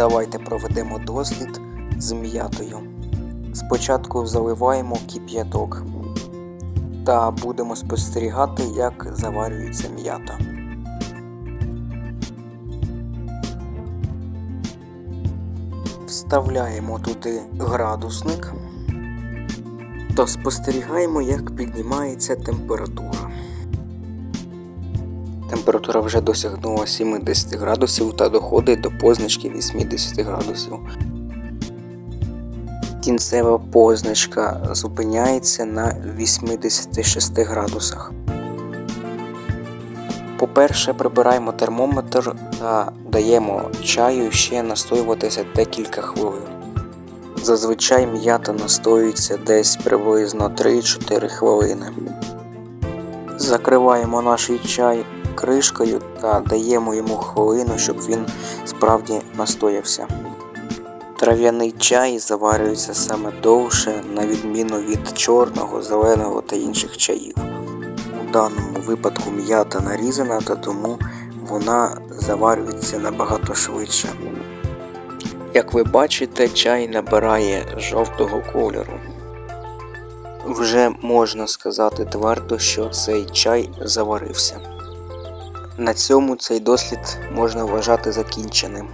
Давайте проведемо дослід з м'ятою. Спочатку заливаємо кип'яток та будемо спостерігати, як заварюється м'ята. Вставляємо туди градусник та спостерігаємо, як піднімається температура. Температура вже досягнула 70 градусів та доходить до позначки 80 градусів. Кінцева позначка зупиняється на 86 градусах. По-перше, прибираємо термометр та даємо чаю ще настоюватися декілька хвилин. Зазвичай м'ята настоюється десь приблизно 3-4 хвилини. Закриваємо наш чай кришкою та даємо йому хвилину, щоб він справді настоявся. Трав'яний чай заварюється саме довше, на відміну від чорного, зеленого та інших чаїв. У даному випадку м'ята нарізана, та тому вона заварюється набагато швидше. Як ви бачите, чай набирає жовтого кольору. Вже можна сказати твердо, що цей чай заварився. На цьому цей дослід можна вважати закінченим.